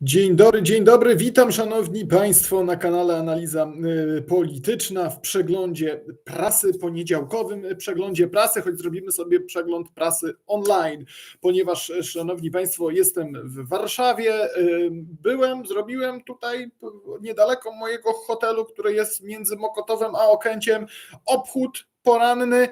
Dzień dobry, dzień dobry. Witam szanowni państwo na kanale Analiza y, Polityczna w przeglądzie prasy, poniedziałkowym y, przeglądzie prasy, choć zrobimy sobie przegląd prasy online, ponieważ y, szanowni państwo, jestem w Warszawie. Byłem, zrobiłem tutaj niedaleko mojego hotelu, który jest między Mokotowem a Okęciem, obchód poranny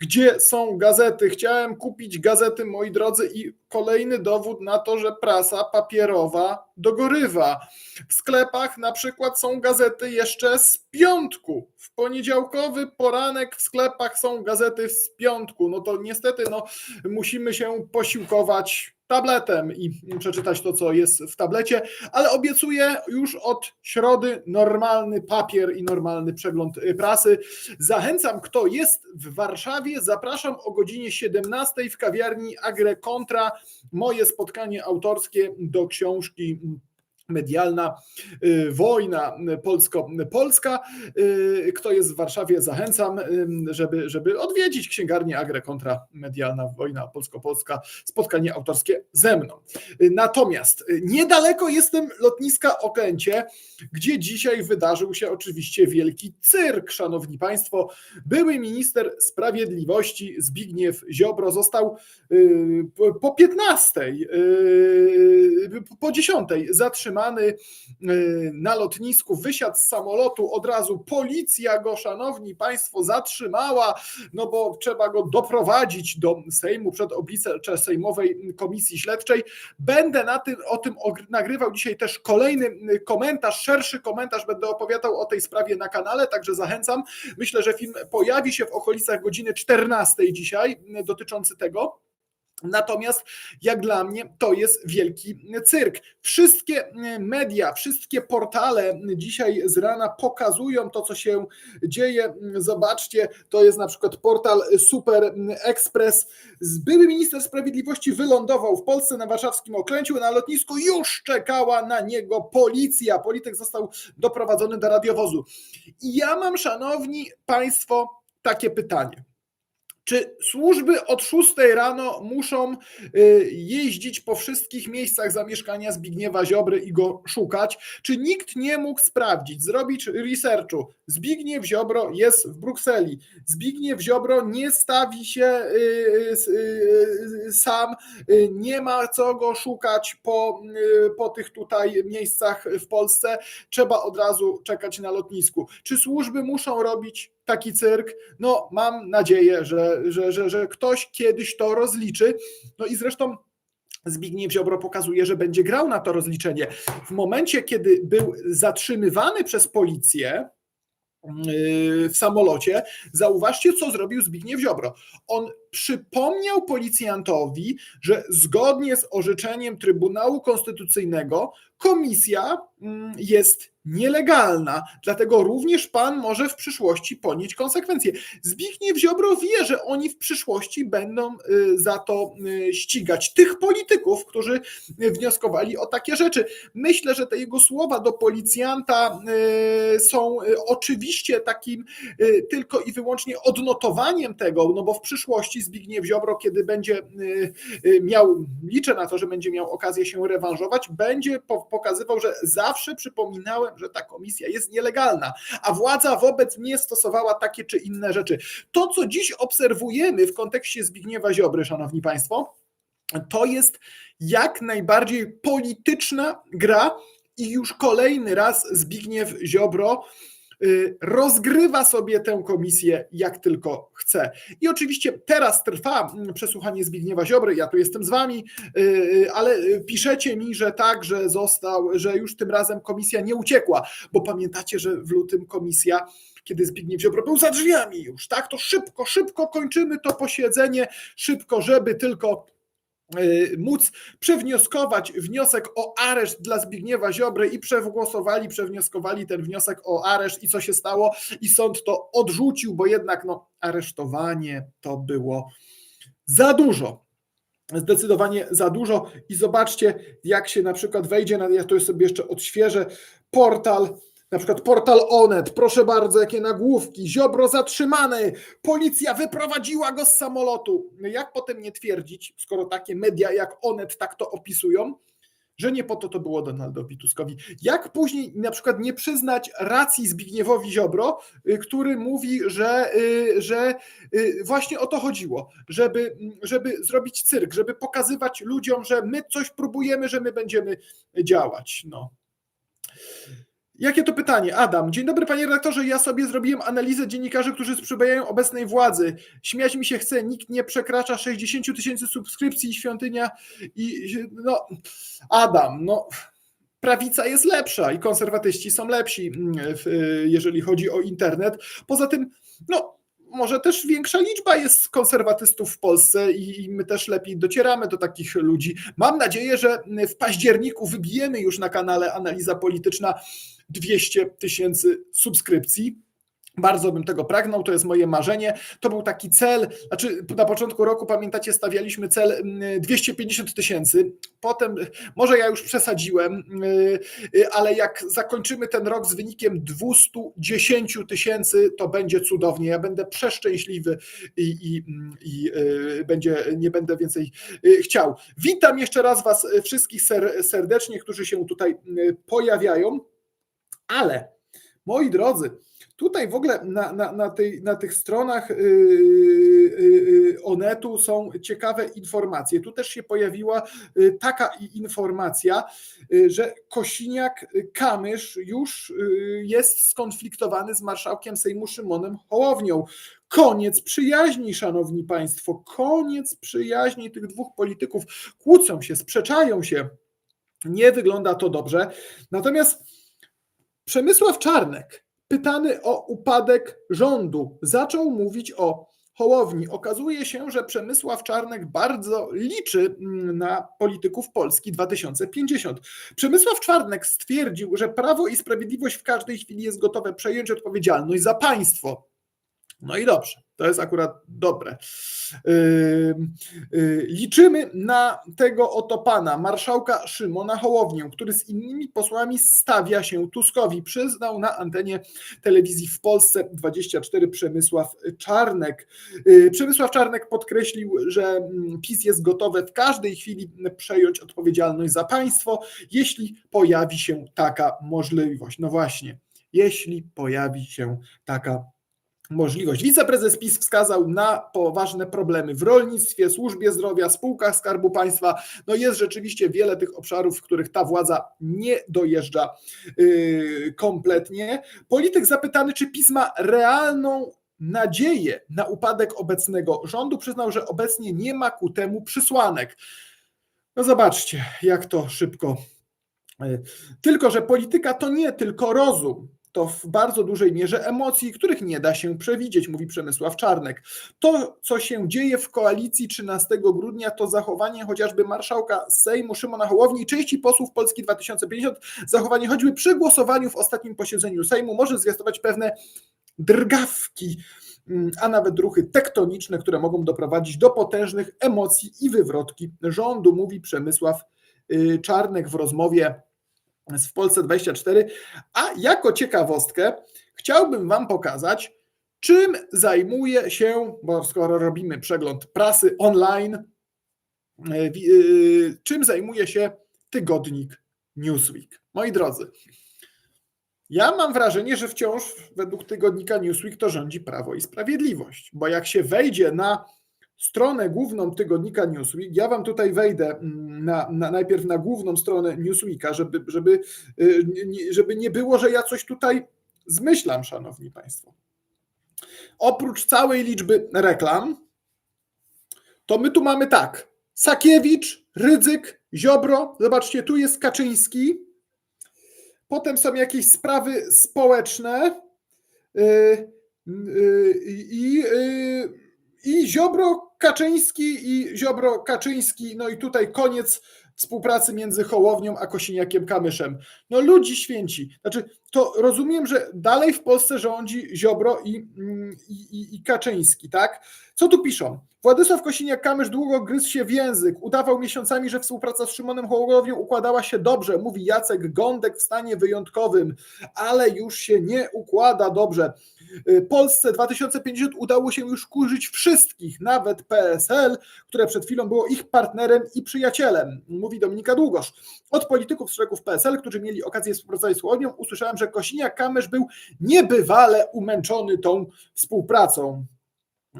gdzie są gazety. Chciałem kupić gazety, moi drodzy, i kolejny dowód na to, że prasa papierowa dogorywa. W sklepach na przykład są gazety jeszcze z piątku. W poniedziałkowy poranek w sklepach są gazety z piątku. No to niestety no, musimy się posiłkować tabletem i przeczytać to, co jest w tablecie, ale obiecuję już od środy normalny papier i normalny przegląd y, prasy. Zachęcam, kto jest w Warszawie, zapraszam o godzinie 17 w kawiarni Agre Contra. Moje spotkanie autorskie do książki medialna y, wojna polsko-polska. Y, Kto jest w Warszawie, zachęcam, żeby, żeby odwiedzić księgarnię Agre Kontra Medialna Wojna Polsko-Polska, spotkanie autorskie ze mną. Y, Natomiast niedaleko jestem lotniska Okęcie, gdzie dzisiaj wydarzył się oczywiście wielki cyrk, szanowni państwo. Były minister sprawiedliwości Zbigniew Ziobro został po- po 15, y, po 10 zatrzymany y, na lotnisku, wysiadł z samolotu, od razu policja go, szanowni państwo, zatrzymała, no bo trzeba go doprowadzić do Sejmu przed oblicze Sejmowej Komisji Śledczej. Będę na tym, o tym nagrywał dzisiaj też kolejny y, komentarz, szerszy komentarz, będę opowiadał o tej sprawie na kanale, także zachęcam. Myślę, że film pojawi się w okolicach godziny 14 dzisiaj y, dotyczący tego. Natomiast jak dla mnie to jest wielki cyrk. Wszystkie y, media, wszystkie portale dzisiaj z rana pokazują to, co się dzieje. Zobaczcie, to jest na przykład portal Super Express. Były minister sprawiedliwości wylądował w Polsce na warszawskim okręciu. Na lotnisku już czekała na niego policja. Polityk został doprowadzony do radiowozu. I ja mam, szanowni państwo, takie pytanie. Czy służby od 6 rano muszą y, jeździć po wszystkich miejscach zamieszkania Zbigniewa Ziobry i go szukać? Czy nikt nie mógł sprawdzić, zrobić researchu? Zbigniew Ziobro jest w Brukseli. Zbigniew Ziobro nie stawi się y, y, sam, nie ma co go szukać po, po tych tutaj miejscach w Polsce. Trzeba od razu czekać na lotnisku. Czy służby muszą robić taki cyrk? No, mam nadzieję, że, że, że, że ktoś kiedyś to rozliczy. No i zresztą. Zbigniew Ziobro pokazuje, że będzie grał na to rozliczenie. W momencie, kiedy był zatrzymywany przez policję yy, w samolocie, zauważcie, co zrobił Zbigniew Ziobro. On przypomniał policjantowi, że zgodnie z orzeczeniem Trybunału Konstytucyjnego komisja mm, jest nielegalna, dlatego również pan może w przyszłości ponieść konsekwencje. Zbigniew Ziobro wie, że oni w przyszłości będą y, za to y, ścigać tych polityków, którzy wnioskowali o takie rzeczy. Myślę, że te jego słowa do policjanta y, są oczywiście takim tylko i wyłącznie odnotowaniem tego, no bo w przyszłości Zbigniew Ziobro, kiedy będzie miał, liczę na to, że będzie miał okazję się rewanżować, będzie po- pokazywał, że zawsze przypominałem, że ta komisja jest nielegalna, a władza wobec mnie stosowała takie czy inne rzeczy. To, co dziś obserwujemy w kontekście Zbigniewa Ziobry, szanowni państwo, to jest jak najbardziej polityczna gra i już kolejny raz Zbigniew Ziobro rozgrywa sobie tę komisję jak tylko chce. I oczywiście teraz trwa mm, przesłuchanie Zbigniewa Ziobry, ja tu jestem z wami, y, ale y, piszecie mi, że tak, że został, że już tym razem komisja nie uciekła, bo pamiętacie, że w lutym komisja kiedy Zbigniew Ziobro był za drzwiami już, tak, to szybko, szybko kończymy to posiedzenie, szybko, żeby tylko y, móc przewnioskować wniosek o areszt dla Zbigniewa Ziobry i przegłosowali, przewnioskowali ten wniosek o areszt i co się stało? I sąd to odrzucił, bo jednak no, aresztowanie to było za dużo. Zdecydowanie za dużo. I zobaczcie, jak się na przykład wejdzie, na, ja to sobie jeszcze odświeżę, portal, na przykład portal Onet, proszę bardzo, jakie nagłówki, Ziobro zatrzymany, policja wyprowadziła go z samolotu. No Jak potem nie twierdzić, skoro takie media jak Onet tak to opisują, że nie po to to było Donaldowi Tuskowi. Jak później na przykład nie przyznać racji Zbigniewowi Ziobro, y, który mówi, że, y, że y, właśnie o to chodziło, żeby, żeby zrobić cyrk, żeby pokazywać ludziom, że my coś próbujemy, że my będziemy działać. No. Jakie to pytanie? Adam. Dzień dobry, panie redaktorze. Ja sobie zrobiłem analizę dziennikarzy, którzy sprzedają obecnej władzy. Śmiać mi się chce, nikt nie przekracza 60 tysięcy subskrypcji, świątynia i no, Adam, no prawica jest lepsza i konserwatyści są lepsi, jeżeli chodzi o internet. Poza tym, no, może też większa liczba jest konserwatystów w Polsce i my też lepiej docieramy do takich ludzi. Mam nadzieję, że w październiku wybijemy już na kanale Analiza Polityczna 200 tysięcy subskrypcji. Bardzo bym tego pragnął, to jest moje marzenie. To był taki cel, znaczy na początku roku, pamiętacie, stawialiśmy cel 250 tysięcy. Potem, może ja już przesadziłem, y, ale jak zakończymy ten rok z wynikiem 210 tysięcy, to będzie cudownie. Ja będę przeszczęśliwy i, i, i y, będzie, nie będę więcej y, chciał. Witam jeszcze raz Was wszystkich serdecznie, którzy się tutaj pojawiają. Ale moi drodzy, tutaj w ogóle na, na, na, tej, na tych stronach yy, yy, Onetu są ciekawe informacje. Tu też się pojawiła taka informacja, że Kosiniak-Kamysz już jest skonfliktowany z marszałkiem Sejmu Szymonem Hołownią. Koniec przyjaźni, szanowni państwo, koniec przyjaźni tych dwóch polityków. Kłócą się, sprzeczają się. Nie wygląda to dobrze. Natomiast Przemysław Czarnek, pytany o upadek rządu, zaczął mówić o Hołowni. Okazuje się, że Przemysław Czarnek bardzo liczy mm, na polityków Polski 2050. Przemysław Czarnek stwierdził, że Prawo i Sprawiedliwość w każdej chwili jest gotowe przejąć odpowiedzialność za państwo. No i dobrze. To jest akurat dobre. Liczymy na tego oto pana, marszałka Szymona Hołownię, który z innymi posłami stawia się Tuskowi. Przyznał na antenie telewizji w Polsce 24 Przemysław Czarnek. Przemysław Czarnek podkreślił, że PiS jest gotowe w każdej chwili przejąć odpowiedzialność za państwo, jeśli pojawi się taka możliwość. No właśnie, jeśli pojawi się taka możliwość. Wiceprezes PiS wskazał na poważne problemy w rolnictwie, służbie zdrowia, spółkach Skarbu Państwa. No jest rzeczywiście wiele tych obszarów, w których ta władza nie dojeżdża yy, kompletnie. Polityk zapytany, czy PiS ma realną nadzieję na upadek obecnego rządu, przyznał, że obecnie nie ma ku temu przysłanek. No zobaczcie, jak to szybko. Yy, tylko, że polityka to nie tylko rozum to w bardzo dużej mierze emocji, których nie da się przewidzieć, mówi Przemysław Czarnek. To, co się dzieje w koalicji 13 grudnia, to zachowanie chociażby marszałka Sejmu Szymona Hołowni i części posłów Polski 2050, zachowanie choćby przy głosowaniu w ostatnim posiedzeniu Sejmu może zwiastować pewne drgawki mm, a nawet ruchy tektoniczne, które mogą doprowadzić do potężnych emocji i wywrotki rządu, mówi Przemysław y, Czarnek w rozmowie w Polsce 24. A jako ciekawostkę chciałbym Wam pokazać, czym zajmuje się, bo skoro robimy przegląd prasy online, e, e, czym zajmuje się tygodnik Newsweek. Moi drodzy, ja mam wrażenie, że wciąż według tygodnika Newsweek to rządzi Prawo i Sprawiedliwość, bo jak się wejdzie na stronę główną tygodnika Newsweek. Ja wam tutaj wejdę mm, na, na, najpierw na główną stronę Newsweeka, żeby, żeby, y, żeby nie było, że ja coś tutaj zmyślam, szanowni państwo. Oprócz całej liczby reklam, to my tu mamy tak. Sakiewicz, Rydzyk, Ziobro, zobaczcie, tu jest Kaczyński. Potem są jakieś sprawy społeczne yy, yy, i yy, i Ziobro Kaczyński i Ziobro Kaczyński, no i tutaj koniec współpracy między Hołownią a Kosiniakiem Kamyszem. No ludzi święci. Znaczy, to rozumiem, że dalej w Polsce rządzi Ziobro i, mm, i, i, i Kaczyński, tak? Co tu piszą? Władysław Kosiniak-Kamysz długo gryzł się w język, udawał miesiącami, że współpraca z Szymonem Hołownią układała się dobrze, mówi Jacek Gądek w stanie wyjątkowym, ale już się nie układa dobrze. Y, Polsce 2050 udało się już kurzyć wszystkich, nawet PSL, które przed chwilą było ich partnerem i przyjacielem, mówi Dominika Długosz. Od polityków z szeregów PSL, którzy mieli okazję współpracować z Hołownią, usłyszałem, że Kosiniak-Kamysz był niebywale umęczony tą współpracą.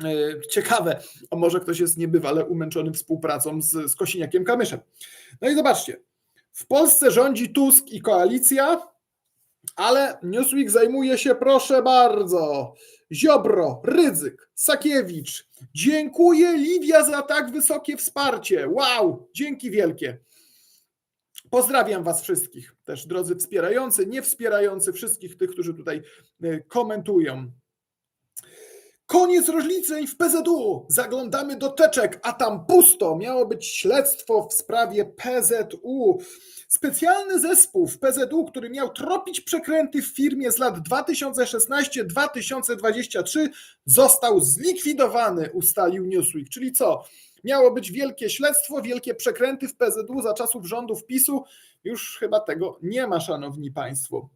Y, Ciekawe, a może ktoś jest niebywale umęczony współpracą z, z Kosiniakiem Kamyszem. No i zobaczcie, w Polsce rządzi Tusk i koalicja, ale Newsweek zajmuje się, proszę bardzo, Ziobro, Rydzyk, Sakiewicz. Dziękuję Liwia za tak wysokie wsparcie. Wow, dzięki wielkie. Pozdrawiam Was wszystkich, też drodzy wspierający, nie wspierający, wszystkich tych, którzy tutaj y, komentują. Koniec rozliczeń w PZU. Zaglądamy do teczek, a tam pusto. Miało być śledztwo w sprawie PZU. Specjalny zespół w PZU, który miał tropić przekręty w firmie z lat 2016-2023, został zlikwidowany, ustalił Newsweek. Czyli co? Miało być wielkie śledztwo, wielkie przekręty w PZU za czasów rządów PiSu. Już chyba tego nie ma, szanowni państwo.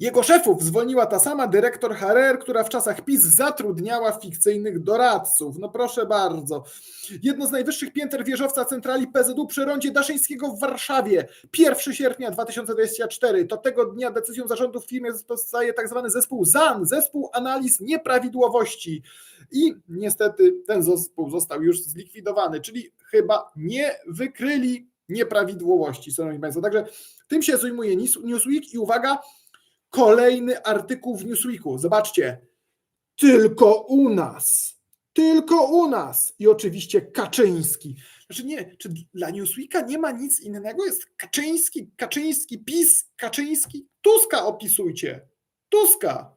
Jego szefów zwolniła ta sama dyrektor HR, która w czasach PiS zatrudniała fikcyjnych doradców. No proszę bardzo. Jedno z najwyższych pięter wieżowca centrali PZU przy rondzie Daszyńskiego w Warszawie. 1 sierpnia 2024. To tego dnia decyzją zarządu w firmie zostaje tak zwany zespół ZAN, zespół analiz nieprawidłowości. I niestety ten zespół został już zlikwidowany, czyli chyba nie wykryli nieprawidłowości, szanowni państwo. Także tym się zajmuje Newsweek i uwaga, Kolejny artykuł w Newsweeku. Zobaczcie. Tylko u nas. Tylko u nas. I oczywiście Kaczyński. Znaczy nie, czy dla Newsweeka nie ma nic innego? Jest Kaczyński, Kaczyński, PiS, Kaczyński. Tuska opisujcie. Tuska.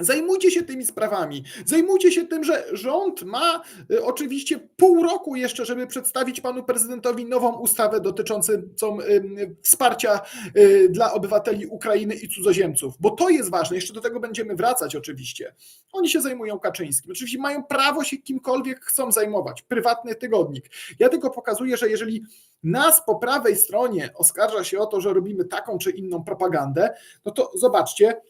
Zajmujcie się tymi sprawami. Zajmujcie się tym, że rząd ma y, oczywiście pół roku jeszcze, żeby przedstawić panu prezydentowi nową ustawę dotyczącą y, wsparcia y, dla obywateli Ukrainy i cudzoziemców, bo to jest ważne. Jeszcze do tego będziemy wracać oczywiście. Oni się zajmują Kaczyńskim. Oczywiście mają prawo się kimkolwiek chcą zajmować. Prywatny tygodnik. Ja tylko pokazuję, że jeżeli nas po prawej stronie oskarża się o to, że robimy taką czy inną propagandę, no to zobaczcie,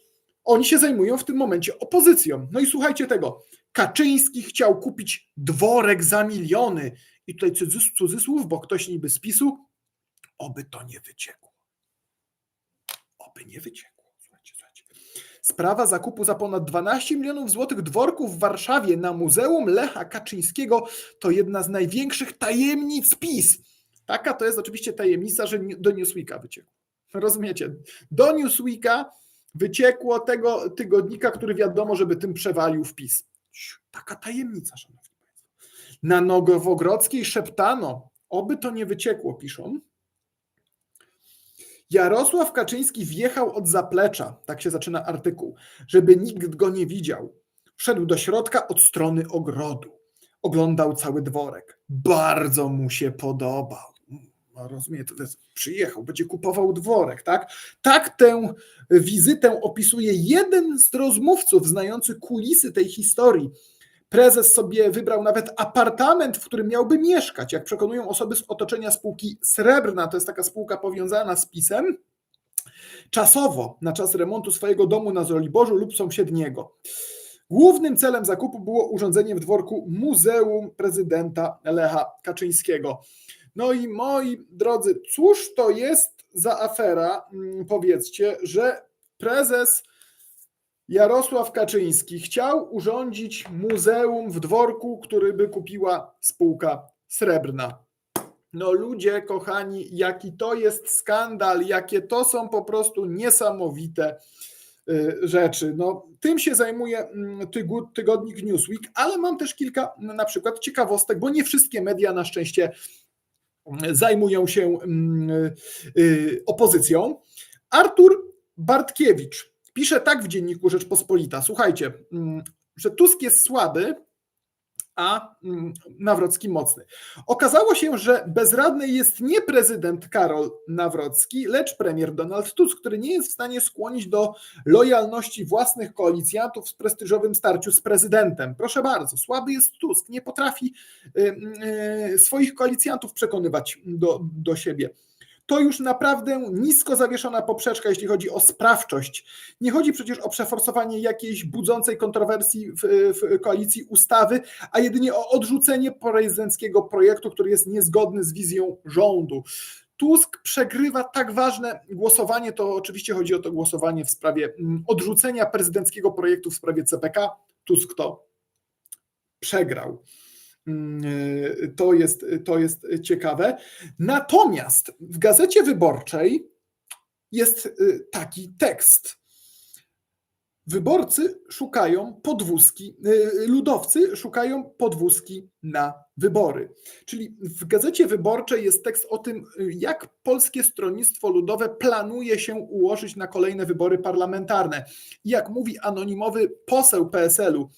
oni się zajmują w tym momencie opozycją. No i słuchajcie tego. Kaczyński chciał kupić dworek za miliony. I tutaj cudzysłów, bo ktoś niby z PiSu, oby to nie wyciekło. Oby nie wyciekło. Słuchajcie, słuchajcie. Sprawa zakupu za ponad 12 milionów złotych dworków w Warszawie na Muzeum Lecha Kaczyńskiego to jedna z największych tajemnic PiS. Taka to jest oczywiście tajemnica, że do Newsweeka wyciekło. Rozumiecie? Do Newsweeka wyciekło tego tygodnika, który wiadomo, żeby tym przewalił wpis. Taka tajemnica, szanowni państwo. Na Nowogrodzkiej szeptano, oby to nie wyciekło, piszą. Jarosław Kaczyński wjechał od zaplecza, tak się zaczyna artykuł, żeby nikt go nie widział. Wszedł do środka od strony ogrodu. Oglądał cały dworek. Bardzo mu się podobał rozumie, to jest, przyjechał, będzie kupował dworek, tak? Tak tę wizytę opisuje jeden z rozmówców znający kulisy tej historii. Prezes sobie wybrał nawet apartament, w którym miałby mieszkać, jak przekonują osoby z otoczenia spółki Srebrna, to jest taka spółka powiązana z PiSem, czasowo, na czas remontu swojego domu na Zoliborzu lub sąsiedniego. Głównym celem zakupu było urządzenie w dworku Muzeum Prezydenta Lecha Kaczyńskiego. No i moi drodzy, cóż to jest za afera, mm, powiedzcie, że prezes Jarosław Kaczyński chciał urządzić muzeum w dworku, który by kupiła spółka srebrna. No ludzie kochani, jaki to jest skandal, jakie to są po prostu niesamowite y, rzeczy. No, tym się zajmuje mm, tygodnik Newsweek, ale mam też kilka na przykład ciekawostek, bo nie wszystkie media na szczęście zajmują się mm, y, opozycją. Artur Bartkiewicz pisze tak w dzienniku Rzeczpospolita. Słuchajcie, mm, że Tusk jest słaby, a mm, Nawrocki mocny. Okazało się, że bezradny jest nie prezydent Karol Nawrocki, lecz premier Donald Tusk, który nie jest w stanie skłonić do lojalności własnych koalicjantów w prestiżowym starciu z prezydentem. Proszę bardzo, słaby jest Tusk, nie potrafi y, y, swoich koalicjantów przekonywać do, do siebie. To już naprawdę nisko zawieszona poprzeczka, jeśli chodzi o sprawczość. Nie chodzi przecież o przeforsowanie jakiejś budzącej kontrowersji w, w koalicji ustawy, a jedynie o odrzucenie prezydenckiego projektu, który jest niezgodny z wizją rządu. Tusk przegrywa tak ważne głosowanie, to oczywiście chodzi o to głosowanie w sprawie mm, odrzucenia prezydenckiego projektu w sprawie CPK. Tusk to przegrał. Mm, To jest, to jest ciekawe. Natomiast w gazecie wyborczej jest y, taki tekst. Wyborcy szukają podwózki, y, ludowcy szukają podwózki na wybory. Czyli w gazecie wyborczej jest tekst o tym, y, jak Polskie Stronnictwo Ludowe planuje się ułożyć na kolejne wybory parlamentarne. Jak mówi anonimowy poseł PSL-u,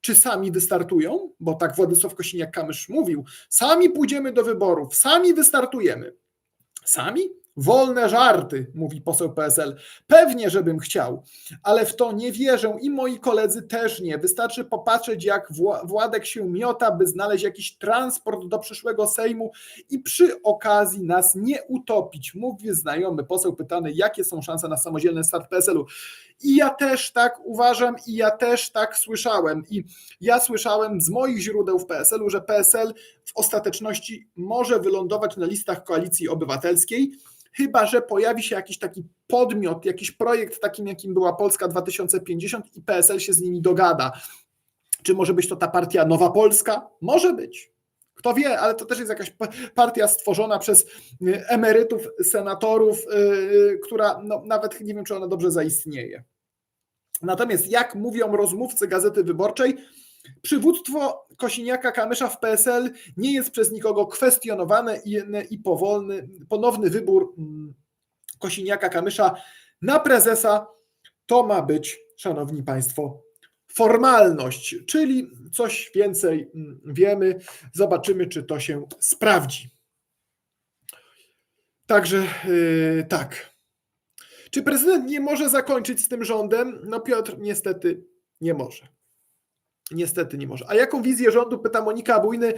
czy sami wystartują? Bo tak Władysław Kosiniak-Kamysz mówił, sami pójdziemy do wyborów, sami wystartujemy. Sami? Wolne żarty, mówi poseł PSL. Pewnie, żebym chciał, ale w to nie wierzę i moi koledzy też nie. Wystarczy popatrzeć, jak Wła- Władek się miota, by znaleźć jakiś transport do przyszłego Sejmu i przy okazji nas nie utopić. Mówi znajomy poseł pytany, jakie są szanse na samodzielny start PSL-u. I ja też tak uważam, i ja też tak słyszałem. I ja słyszałem z moich źródeł w PSL-u, że PSL w ostateczności może wylądować na listach koalicji obywatelskiej, chyba że pojawi się jakiś taki podmiot, jakiś projekt takim, jakim była Polska 2050 i PSL się z nimi dogada. Czy może być to ta partia Nowa Polska? Może być. Kto wie, ale to też jest jakaś pa- partia stworzona przez y, emerytów, senatorów, yy, która no, nawet nie wiem, czy ona dobrze zaistnieje. Natomiast jak mówią rozmówcy Gazety Wyborczej, przywództwo Kosiniaka-Kamysza w PSL nie jest przez nikogo kwestionowane i, i powolny, ponowny wybór mm, Kosiniaka-Kamysza na prezesa to ma być, szanowni państwo, formalność, czyli coś więcej mm, wiemy. Zobaczymy, czy to się sprawdzi. Także yy, tak. Czy prezydent nie może zakończyć z tym rządem? No Piotr niestety nie może. Niestety nie może. A jaką wizję rządu, pyta Monika Bujny,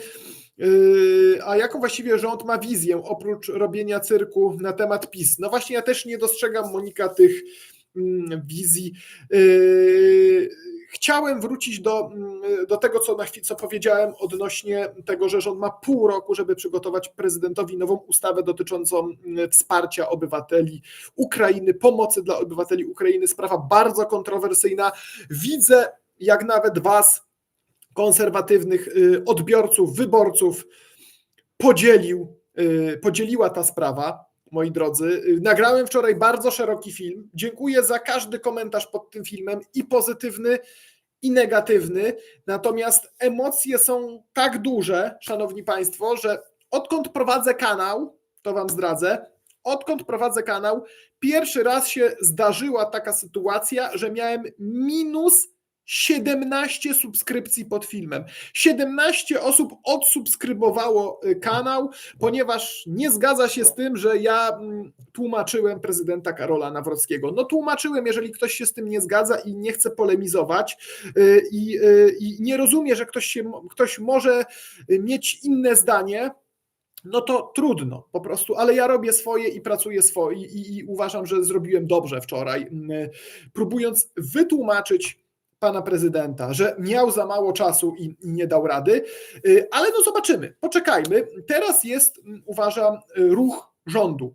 yy, a jaką właściwie rząd ma wizję oprócz robienia cyrku na temat PiS? No właśnie ja też nie dostrzegam, Monika, tych mm, wizji. Yy, Chciałem wrócić do, mm, do tego, co, na chwilę, co powiedziałem odnośnie tego, że rząd ma pół roku, żeby przygotować prezydentowi nową ustawę dotyczącą mm, wsparcia obywateli Ukrainy, pomocy dla obywateli Ukrainy. Sprawa bardzo kontrowersyjna. Widzę, jak nawet Was, konserwatywnych y, odbiorców, wyborców, podzielił, y, podzieliła ta sprawa moi drodzy. Y, Nagrałem wczoraj bardzo szeroki film. Dziękuję za każdy komentarz pod tym filmem i pozytywny, i negatywny. Natomiast emocje są tak duże, szanowni państwo, że odkąd prowadzę kanał, to wam zdradzę, odkąd prowadzę kanał, pierwszy raz się zdarzyła taka sytuacja, że miałem minus 17 subskrypcji pod filmem. 17 osób odsubskrybowało y, kanał, ponieważ nie zgadza się z tym, że ja mm, tłumaczyłem prezydenta Karola Nawrockiego. No tłumaczyłem, jeżeli ktoś się z tym nie zgadza i nie chce polemizować y, i, y, i nie rozumie, że ktoś, się, ktoś może mieć inne zdanie, no to trudno po prostu, ale ja robię swoje i pracuję swoje i, i, uważam, że zrobiłem dobrze wczoraj, próbując wytłumaczyć pana prezydenta, że miał za mało czasu i, i nie dał rady, Y, ale no zobaczymy, poczekajmy. Teraz jest, mm, uważam, y, ruch rządu.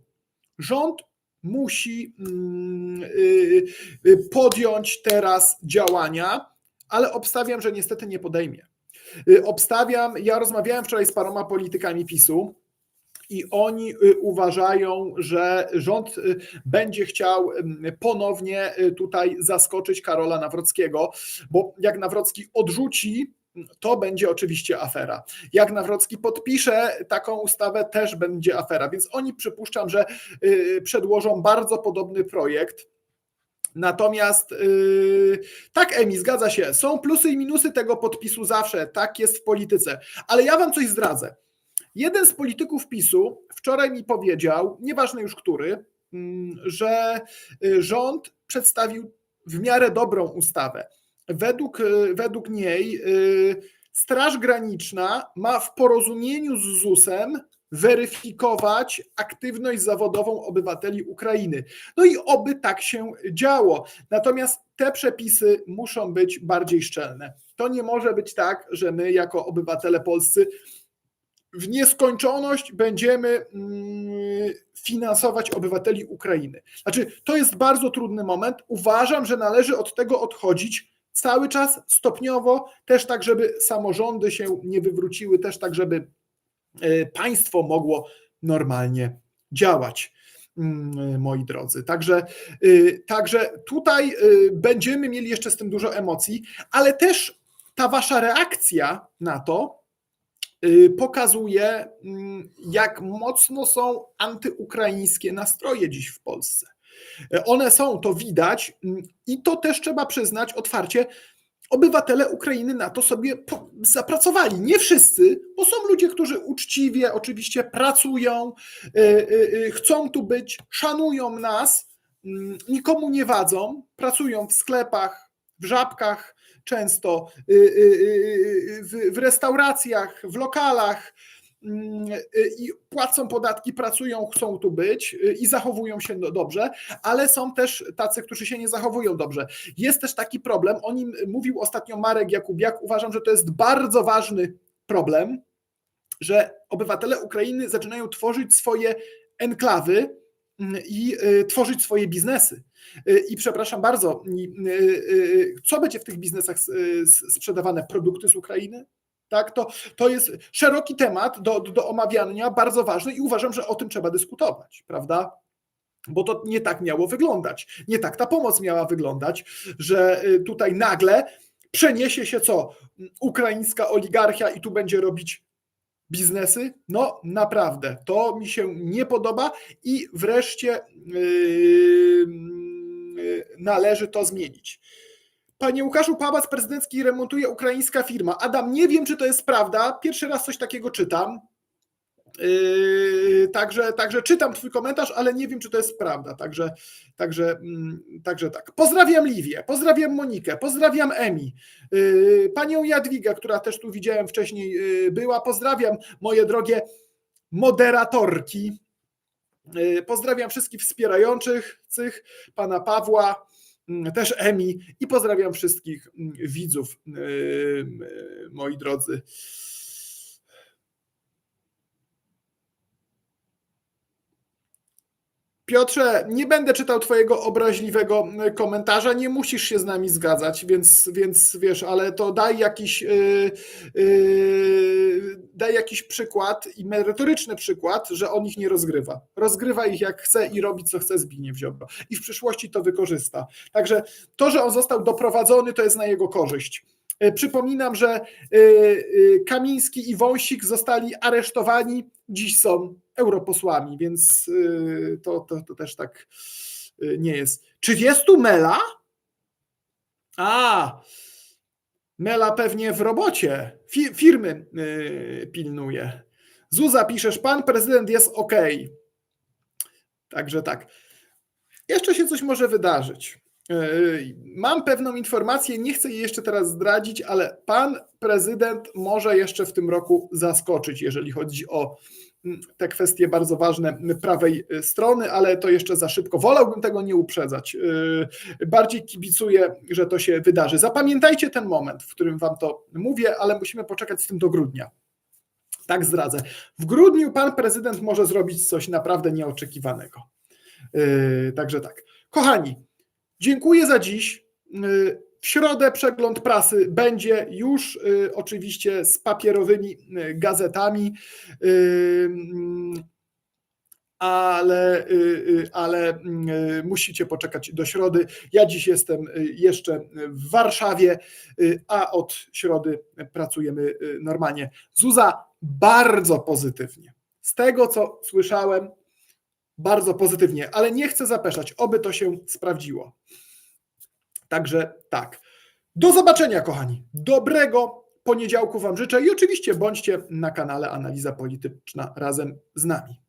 Rząd musi mm, y, podjąć teraz działania, ale obstawiam, że niestety nie podejmie. Obstawiam, ja rozmawiałem wczoraj z paroma politykami PiSu, i oni y, uważają, że rząd y, będzie chciał ponownie y, tutaj zaskoczyć Karola Nawrockiego, bo jak Nawrocki odrzuci, to będzie oczywiście afera. Jak Nawrocki podpisze taką ustawę, też będzie afera. Więc oni przypuszczam, że przedłożą bardzo podobny projekt. Natomiast yy, tak, Emi, zgadza się. Są plusy i minusy tego podpisu zawsze. Tak jest w polityce. Ale ja wam coś zdradzę. Jeden z polityków PiSu wczoraj mi powiedział, nieważne już który, mm, że y, rząd przedstawił w miarę dobrą ustawę. Według, y, według niej y, Straż Graniczna ma w porozumieniu z ZUS-em weryfikować aktywność zawodową obywateli Ukrainy. No i oby tak się działo. Natomiast te przepisy muszą być bardziej szczelne. To nie może być tak, że my jako obywatele polscy w nieskończoność będziemy mm, finansować obywateli Ukrainy. Znaczy, to jest bardzo trudny moment. Uważam, że należy od tego odchodzić cały czas, stopniowo, też tak, żeby samorządy się nie wywróciły, też tak, żeby e, państwo mogło normalnie działać. mm, Moi drodzy. Także, y, także tutaj y, będziemy mieli jeszcze z tym dużo emocji, ale też ta wasza reakcja na to, pokazuje, mm, jak mocno są antyukraińskie nastroje dziś w Polsce. E, One są, to widać mm, i to też trzeba przyznać otwarcie. Obywatele Ukrainy na to sobie zapracowali. Nie wszyscy, bo są ludzie, którzy uczciwie oczywiście pracują, y, y, y, chcą tu być, szanują nas, mm, nikomu nie wadzą, pracują w sklepach, w żabkach, często y, y, y, w, restauracjach, w lokalach mm, i płacą podatki, pracują, chcą tu być i zachowują się do- dobrze, ale są też tacy, którzy się nie zachowują dobrze. Jest też taki problem, o nim mówił ostatnio Marek Jakubiak, uważam, że to jest bardzo ważny problem, że obywatele Ukrainy zaczynają tworzyć swoje enklawy i y, tworzyć swoje biznesy. Y, I przepraszam bardzo, y, co będzie w tych biznesach sprzedawane? Produkty z Ukrainy? Tak, to, to jest szeroki temat do, do, omawiania, bardzo ważny i uważam, że o tym trzeba dyskutować, prawda? Bo to nie tak miało wyglądać. Nie tak ta pomoc miała wyglądać, że tutaj nagle przeniesie się co? Ukraińska oligarchia i tu będzie robić biznesy? No naprawdę, to mi się nie podoba i wreszcie yy, należy to zmienić. Panie Łukaszu, pałac prezydencki remontuje ukraińska firma. Adam, nie wiem, czy to jest prawda. Pierwszy raz coś takiego czytam. Yy, także, także czytam Twój komentarz, ale nie wiem, czy to jest prawda. Także, także, mm, także tak. Pozdrawiam Liwię, pozdrawiam Monikę, pozdrawiam Emi, yy, panią Jadwigę, która też tu widziałem wcześniej yy, była. Pozdrawiam moje drogie moderatorki. Yy, Pozdrawiam wszystkich wspierających, cych, pana Pawła, mm, też Emi i pozdrawiam wszystkich mm, widzów, yy, yy, moi drodzy. Piotrze, nie będę czytał Twojego obraźliwego y, komentarza, nie musisz się z nami zgadzać, więc, więc wiesz, ale to daj jakiś, yy, yy, daj jakiś przykład i merytoryczny przykład, że on ich nie rozgrywa. Rozgrywa ich jak chce i robi co chce Zbigniew Ziobro. I w przyszłości to wykorzysta. Także to, że on został doprowadzony, to jest na jego korzyść. Przypominam, że Kamiński i Wąsik zostali aresztowani, dziś są europosłami, więc yy, to, to, to też tak yy, nie jest. Czy jest tu Mela? A, Mela pewnie w robocie. Fi, firmy yy, pilnuje. Zuza piszesz, pan prezydent jest ok. Także tak. Jeszcze się coś może wydarzyć. Mam pewną informację, nie chcę jej jeszcze teraz zdradzić, ale pan prezydent może jeszcze w tym roku zaskoczyć, jeżeli chodzi o te kwestie bardzo ważne prawej y, strony, ale to jeszcze za szybko. Wolałbym tego nie uprzedzać. Yy, Bardziej kibicuję, że to się wydarzy. Zapamiętajcie ten moment, w którym wam to mówię, ale musimy poczekać z tym do grudnia. Tak zdradzę. W grudniu pan prezydent może zrobić coś naprawdę nieoczekiwanego. Yy, Także tak. Kochani, dziękuję za dziś. W środę przegląd prasy będzie już yy, oczywiście z papierowymi yy, gazetami, yy, mm, ale, ale yy, musicie poczekać do środy. Ja dziś jestem jeszcze w Warszawie, a od środy pracujemy normalnie. Zuza, bardzo pozytywnie. Z tego, co słyszałem, bardzo pozytywnie, ale nie chcę zapeszać, oby to się sprawdziło. Także tak. Do zobaczenia, kochani. Dobrego poniedziałku Wam życzę i oczywiście bądźcie na kanale Analiza Polityczna razem z nami.